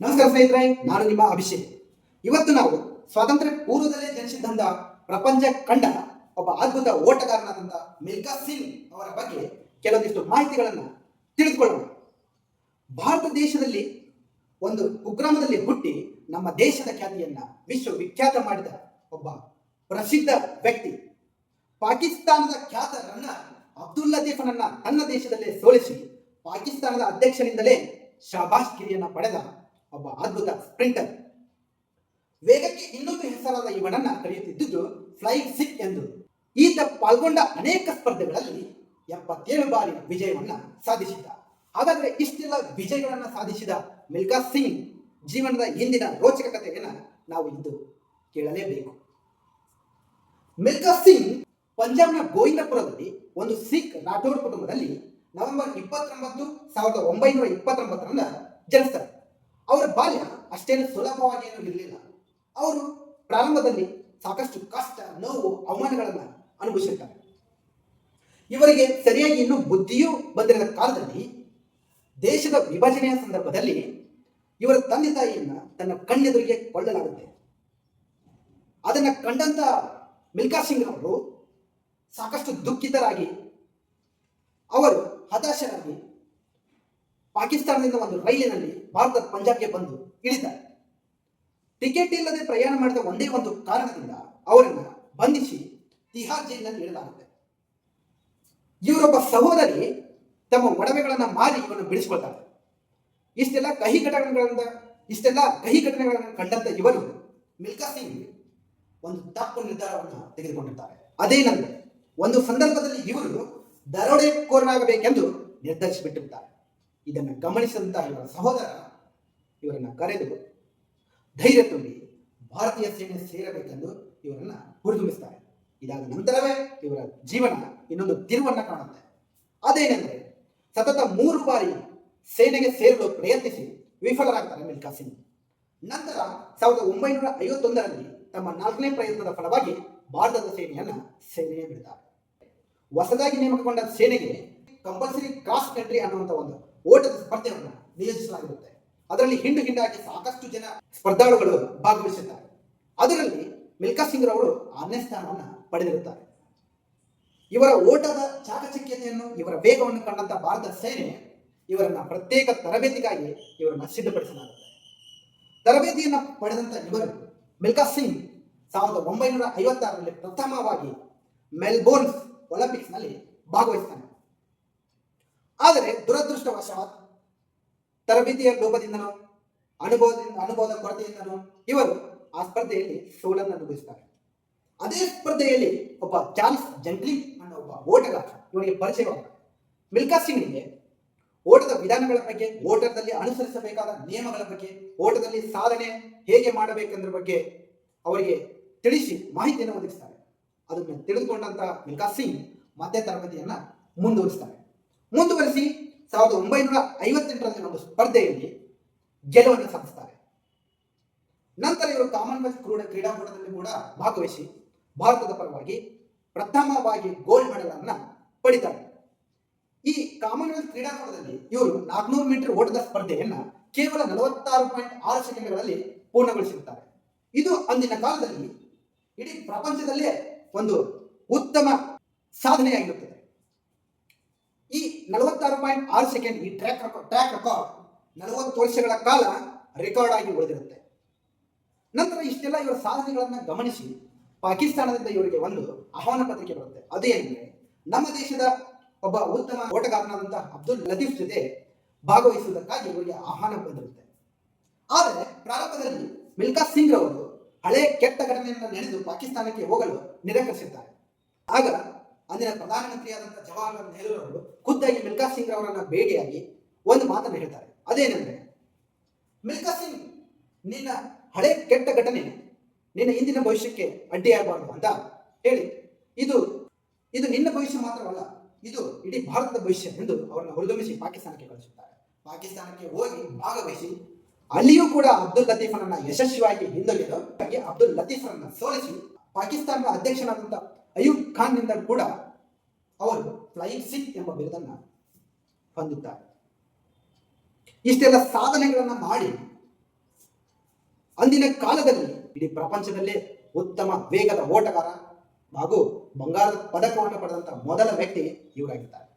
ನಮಸ್ಕಾರ ಸ್ನೇಹಿತರೆ, ನಾನು ನಿಮ್ಮ ಅಭಿಷೇಕ್. ಇವತ್ತು ನಾವು ಸ್ವಾತಂತ್ರ್ಯ ಪೂರ್ವದಲ್ಲೇ ಜನಿಸಿದ್ದಂತ ಪ್ರಪಂಚ ಕಂಡ ಒಬ್ಬ ಅದ್ಭುತ ಓಟಗಾರನಾದಂಥ ಮಿಲ್ಕಾ ಸಿಂಗ್ ಅವರ ಬಗ್ಗೆ ಕೆಲವೊಂದಿಷ್ಟು ಮಾಹಿತಿಗಳನ್ನು ತಿಳಿದುಕೊಳ್ಳೋಣ. ಭಾರತ ದೇಶದಲ್ಲಿ ಒಂದು ಕುಗ್ರಾಮದಲ್ಲಿ ಹುಟ್ಟಿ ನಮ್ಮ ದೇಶದ ಖ್ಯಾತಿಯನ್ನ ವಿಶ್ವವಿಖ್ಯಾತ ಮಾಡಿದ ಒಬ್ಬ ಪ್ರಸಿದ್ಧ ವ್ಯಕ್ತಿ. ಪಾಕಿಸ್ತಾನದ ಖ್ಯಾತ ರನ್ನರ್ ಅಬ್ದುಲ್ ಲತೀಫನನ್ನ ತನ್ನ ದೇಶದಲ್ಲೇ ಸೋಲಿಸಿ ಪಾಕಿಸ್ತಾನದ ಅಧ್ಯಕ್ಷನಿಂದಲೇ ಶಬಾಷ್ ಗಿರಿಯನ್ನು ಪಡೆದ ಒಬ್ಬ ಅದ್ಭುತ ಸ್ಪ್ರಿಂಟರ್. ವೇಗಕ್ಕೆ ಇನ್ನೊಂದು ಹೆಸರಾದ ಇವನನ್ನ ಕರೆಯುತ್ತಿದ್ದುದು ಫ್ಲೈ ಸಿಕ್ ಎಂದು. ಈತ ಪಾಲ್ಗೊಂಡ ಅನೇಕ ಸ್ಪರ್ಧೆಗಳಲ್ಲಿ ಎಪ್ಪತ್ತೇಳು ಬಾರಿ ವಿಜಯವನ್ನ ಸಾಧಿಸಿದ್ದ. ಹಾಗಾದ್ರೆ ಇಷ್ಟೆಲ್ಲ ವಿಜಯಗಳನ್ನ ಸಾಧಿಸಿದ ಮಿಲ್ಕಾ ಸಿಂಗ್ ಜೀವನದ ಹಿಂದಿನ ರೋಚಕ ಕಥೆಯನ್ನ ನಾವು ಇಂದು ಕೇಳಲೇಬೇಕು. ಮಿಲ್ಕಾ ಸಿಂಗ್ ಪಂಜಾಬ್ನ ಗೋವಿಂದಪುರದಲ್ಲಿ ಒಂದು ಸಿಖ್ ರಾಠೋಡ್ ಕುಟುಂಬದಲ್ಲಿ ನವೆಂಬರ್ ಇಪ್ಪತ್ತೊಂಬತ್ತು ಸಾವಿರದ ಒಂಬೈನೂರ ಇಪ್ಪತ್ತೊಂಬತ್ತರಿಂದ ಜನಿಸ್ತಾರೆ ಅವರ ಬಾಲ್ಯ ಅಷ್ಟೇನು ಸುಲಭವಾಗಿ ಏನೂ ಇರಲಿಲ್ಲ. ಅವರು ಪ್ರಾರಂಭದಲ್ಲಿ ಸಾಕಷ್ಟು ಕಷ್ಟ, ನೋವು, ಅವಮಾನಗಳನ್ನು ಅನುಭವಿಸಿರ್ತಾರೆ. ಇವರಿಗೆ ಸರಿಯಾಗಿ ಇನ್ನೂ ಬುದ್ಧಿಯೂ ಬಂದಿರದ ಕಾಲದಲ್ಲಿ ದೇಶದ ವಿಭಜನೆಯ ಸಂದರ್ಭದಲ್ಲಿ ಇವರ ತಂದೆ ತಾಯಿಯನ್ನ ತನ್ನ ಕಣ್ಣೆದುರಿಗೆ ಕೊಳ್ಳಲಾಗುತ್ತೆ ಅದನ್ನು ಕಂಡಂತ ಮಿಲ್ಕಾ ಸಿಂಗ್ ಅವರು ಸಾಕಷ್ಟು ದುಃಖಿತರಾಗಿ ಅವರು ಹತಾಶರಾಗಿ ಪಾಕಿಸ್ತಾನದಿಂದ ಒಂದು ರೈಲಿನಲ್ಲಿ ಭಾರತದ ಪಂಜಾಬ್ಗೆ ಬಂದು ಇಳಿದ. ಟಿಕೆಟ್ ಇಲ್ಲದೆ ಪ್ರಯಾಣ ಮಾಡಿದ ಒಂದೇ ಒಂದು ಕಾರಣದಿಂದ ಅವರನ್ನು ಬಂಧಿಸಿ ತಿಹಾರ್ ಜೈಲಿನಲ್ಲಿ ಇಡಲಾಗುತ್ತೆ. ಇವರೊಬ್ಬ ಸಹೋದರಿ ತಮ್ಮ ಒಡವೆಗಳನ್ನ ಮಾರಿ ಇವನು ಬಿಡಿಸ್ಕೊಳ್ತಾರೆ ಇಷ್ಟೆಲ್ಲ ಕಹಿ ಘಟನೆಗಳಿಂದ ಇಷ್ಟೆಲ್ಲ ಕಹಿ ಘಟನೆಗಳನ್ನು ಕಂಡಂತ ಇವರು ಮಿಲ್ಕಾ ಸಿಂಗ್ ಒಂದು ತಪ್ಪು ನಿರ್ಧಾರವನ್ನು ತೆಗೆದುಕೊಂಡಿರ್ತಾರೆ. ಅದೇನಂದ್ರೆ ಒಂದು ಸಂದರ್ಭದಲ್ಲಿ ಇವರು ದರೋಡೆಕೋರನಾಗಬೇಕೆಂದು ನಿರ್ಧರಿಸಿಬಿಟ್ಟಿರ್ತಾರೆ ಇದನ್ನು ಗಮನಿಸಿದಂತಹ ಇವರ ಸಹೋದರ ಇವರನ್ನು ಕರೆದು ಧೈರ್ಯ ತುಂಬಿ ಭಾರತೀಯ ಸೇನೆ ಸೇರಬೇಕೆಂದು ಇವರನ್ನು ಹುರಿದುಂಬಿಸ್ತಾರೆ. ಇದಾದ ನಂತರವೇ ಇವರ ಜೀವನ ಇನ್ನೊಂದು ತಿರುವನ್ನ ಕಾಣುತ್ತೆ. ಅದೇನೆಂದರೆ ಸತತ ಮೂರು ಬಾರಿ ಸೇನೆಗೆ ಸೇರಲು ಪ್ರಯತ್ನಿಸಿ ವಿಫಲರಾಗ್ತಾರೆ ಮಿಲ್ಕಾ ಸಿಂಗ್ ನಂತರ ಸಾವಿರದ ಒಂಬೈನೂರ ಐವತ್ತೊಂದರಲ್ಲಿ ತಮ್ಮ ನಾಲ್ಕನೇ ಪ್ರಯತ್ನದ ಫಲವಾಗಿ ಭಾರತದ ಸೇನೆಯನ್ನು ಸೇನೆಯೇ ಬಿಡುತ್ತಾರೆ. ಹೊಸದಾಗಿ ನೇಮಕಗೊಂಡ ಸೇನೆಗೆ ಕಂಪಲ್ಸರಿ ಕ್ರಾಸ್ ಕಂಟ್ರಿ ಅನ್ನುವಂಥ ಒಂದು ಓಟದ ಸ್ಪರ್ಧೆಯನ್ನು ನಿಯೋಜಿಸಲಾಗಿರುತ್ತೆ. ಅದರಲ್ಲಿ ಹಿಂಡು ಹಿಂಡಾಗಿ ಸಾಕಷ್ಟು ಜನ ಸ್ಪರ್ಧಾಳುಗಳು ಭಾಗವಹಿಸಿದ್ದಾರೆ ಅದರಲ್ಲಿ ಮಿಲ್ಕಾ ಸಿಂಗ್ ರವರು ಆರನೇ ಸ್ಥಾನವನ್ನು ಪಡೆದಿರುತ್ತಾರೆ. ಇವರ ಓಟದ ಚಾಕಚಕ್ಯತೆಯನ್ನು, ಇವರ ವೇಗವನ್ನು ಕಂಡಂತ ಭಾರತ ಸೇನೆ ಇವರನ್ನ ಪ್ರತ್ಯೇಕ ತರಬೇತಿಗಾಗಿ ಇವರನ್ನ ಸಿದ್ಧಪಡಿಸಲಾಗುತ್ತೆ. ತರಬೇತಿಯನ್ನು ಪಡೆದಂತ ಇವರು ಮಿಲ್ಕಾ ಸಿಂಗ್ ಸಾವಿರದ ಒಂಬೈನೂರ ಐವತ್ತಾರರಲ್ಲಿ ಪ್ರಥಮವಾಗಿ ಮೆಲ್ಬೋರ್ನ್ ಒಲಿಂಪಿಕ್ಸ್ನಲ್ಲಿ ಭಾಗವಹಿಸ್ತಾನೆ. ಆದರೆ ದುರದೃಷ್ಟವಶಾತ್ ತರಬೇತಿಯ ಲೋಪದಿಂದನೋ, ಅನುಭವದಿಂದ, ಅನುಭವದ ಕೊರತೆಯಿಂದನೋ ಇವರು ಆ ಸ್ಪರ್ಧೆಯಲ್ಲಿ ಸೋಲನ್ನು ಅನುಭವಿಸ್ತಾರೆ. ಅದೇ ಸ್ಪರ್ಧೆಯಲ್ಲಿ ಒಬ್ಬ ಚಾರ್ಲ್ಸ್ ಜಂಗ್ಲಿ ಅನ್ನೋ ಒಬ್ಬ ಓಟಗಾರ ಇವರಿಗೆ ಪರಿಚಯವಾದ ಮಿಲ್ಕಾ ಸಿಂಗ್ನಿಗೆ ಓಟದ ವಿಧಾನಗಳ ಬಗ್ಗೆ, ಓಟದಲ್ಲಿ ಅನುಸರಿಸಬೇಕಾದ ನಿಯಮಗಳ ಬಗ್ಗೆ, ಓಟದಲ್ಲಿ ಸಾಧನೆ ಹೇಗೆ ಮಾಡಬೇಕೆಂದ್ರ ಬಗ್ಗೆ ಅವರಿಗೆ ತಿಳಿಸಿ ಮಾಹಿತಿಯನ್ನು ಒದಗಿಸ್ತಾರೆ. ಅದನ್ನು ತಿಳಿದುಕೊಂಡಂತಹ ಮಿಲ್ಕಾ ಸಿಂಗ್ ಮತ್ತೆ ತರಬೇತಿಯನ್ನ ಮುಂದುವರಿಸ್ತಾರೆ. ಮುಂದುವರಿಸಿ ಸಾವಿರದ ಒಂಬೈನೂರ ಐವತ್ತೆಂಟರಲ್ಲಿ ಒಂದು ಸ್ಪರ್ಧೆಯಲ್ಲಿ ಗೆಲುವನ್ನು ಸಾಧಿಸ್ತಾರೆ. ನಂತರ ಇವರು ಕಾಮನ್ವೆಲ್ತ್ ಕ್ರೀಡಾ ಕ್ರೀಡಾಕೂಟದಲ್ಲಿ ಕೂಡ ಭಾಗವಹಿಸಿ ಭಾರತದ ಪರವಾಗಿ ಪ್ರಥಮವಾಗಿ ಗೋಲ್ಡ್ ಮೆಡಲ್ ಪಡಿತಾರೆ. ಈ ಕಾಮನ್ವೆಲ್ತ್ ಕ್ರೀಡಾಕೂಟದಲ್ಲಿ ಇವರು ನಾಲ್ಕುನೂರು ಮೀಟರ್ ಓಟದ ಸ್ಪರ್ಧೆಯನ್ನ ಕೇವಲ ನಲವತ್ತಾರು ಪಾಯಿಂಟ್ ಆರು ಸೆಕೆಂಡ್ಗಳಲ್ಲಿ ಪೂರ್ಣಗೊಳಿಸಿರುತ್ತಾರೆ. ಇದು ಅಂದಿನ ಕಾಲದಲ್ಲಿ ಇಡೀ ಪ್ರಪಂಚದಲ್ಲೇ ಒಂದು ಉತ್ತಮ ಸಾಧನೆಯಾಗಿರುತ್ತದೆ. ಪಾಯಿಂಟ್ ಆರು ಸೆಕೆಂಡ್ ಈ ಟ್ರ್ಯಾಕ್ ಟ್ರ್ಯಾಕ್ ರೆಕಾರ್ಡ್ ನಲವತ್ತು ವರ್ಷಗಳ ಕಾಲ ರೆಕಾರ್ಡ್ ಆಗಿ ಉಳಿದಿರುತ್ತೆ. ನಂತರ ಇಷ್ಟೆಲ್ಲ ಇವರ ಸಾಧನೆಗಳನ್ನು ಗಮನಿಸಿ, ಪಾಕಿಸ್ತಾನದಿಂದ ಇವರಿಗೆ ಒಂದು ಆಹ್ವಾನ ಪತ್ರಿಕೆ ಬರುತ್ತೆ. ಅದೇನೆಂದ್ರೆ ನಮ್ಮ ದೇಶದ ಒಬ್ಬ ಉತ್ತಮ ಓಟಗಾರನಾದಂತಹ ಅಬ್ದುಲ್ ಲತೀಫ್ ಜೊತೆ ಭಾಗವಹಿಸುವುದಕ್ಕಾಗಿ ಇವರಿಗೆ ಆಹ್ವಾನ ಬಂದಿರುತ್ತೆ. ಆದರೆ, ಪ್ರಾರಂಭದಲ್ಲಿ ಮಿಲ್ಕಾ ಸಿಂಗ್ ಅವರು ಹಳೆ ಕೆಟ್ಟ ಘಟನೆಯನ್ನು ನೆನೆದು ಪಾಕಿಸ್ತಾನಕ್ಕೆ ಹೋಗಲು ನಿರಾಕರಿಸಿದ್ದಾರೆ. ಆಗ ಅಂದಿನ ಪ್ರಧಾನಮಂತ್ರಿಯಾದಂತಹ ಜವಾಹರ್ಲಾಲ್ ನೆಹರು ಅವರು ಖುದ್ದಾಗಿ ಮಿಲ್ಕಾ ಸಿಂಗ್ ಅವರನ್ನ ಭೇಟಿಯಾಗಿ ಒಂದು ಮಾತನ್ನು ಹೇಳ್ತಾರೆ. ಅದೇನೆಂದ್ರೆ ಮಿಲ್ಕಾ ಸಿಂಗ್ ನಿನ್ನ ಹಳೆ ಕೆಟ್ಟ ಘಟನೆ, ನಿನ್ನ ಇಂದಿನ ಭವಿಷ್ಯಕ್ಕೆ ಅಡ್ಡಿಯಾಗಬಾರದು ಅಂತ ಹೇಳಿ, ಇದು ಇದು ನಿನ್ನ ಭವಿಷ್ಯ ಮಾತ್ರವಲ್ಲ, ಇದು ಇಡೀ ಭಾರತದ ಭವಿಷ್ಯ ಎಂದು ಅವರನ್ನು ಹುರಿದುಂಬಿಸಿ ಪಾಕಿಸ್ತಾನಕ್ಕೆ ಕಳಿಸುತ್ತಾರೆ. ಪಾಕಿಸ್ತಾನಕ್ಕೆ ಹೋಗಿ ಭಾಗವಹಿಸಿ, ಅಲ್ಲಿಯೂ ಕೂಡ ಅಬ್ದುಲ್ ಲತೀಫನನ್ನ ಯಶಸ್ವಿಯಾಗಿ ಹಿಂದೊಗೆದು ಅಬ್ದುಲ್ ಲತೀಫರನ್ನ ಸೋಲಿಸಿ, ಪಾಕಿಸ್ತಾನದ ಅಧ್ಯಕ್ಷನಾದಂಥ ಅಯೂಬ್ ಖಾನ್ನಿಂದ ಕೂಡ ಅವರು ಫ್ಲೈಟ್ ಸಿಕ್ ಎಂಬ ಬಿರುದನ್ನು ಹೊಂದಿದ್ದಾರೆ. ಇಷ್ಟೆಲ್ಲ ಸಾಧನೆಗಳನ್ನು ಮಾಡಿ ಅಂದಿನ ಕಾಲದಲ್ಲಿ ಇಡೀ ಪ್ರಪಂಚದಲ್ಲೇ ಉತ್ತಮ ವೇಗದ ಓಟಗಾರ ಹಾಗೂ ಬಂಗಾರದ ಪದಕವನ್ನು ಪಡೆದಂತ ಮೊದಲ ವ್ಯಕ್ತಿ ಇವರಾಗಿದ್ದಾರೆ.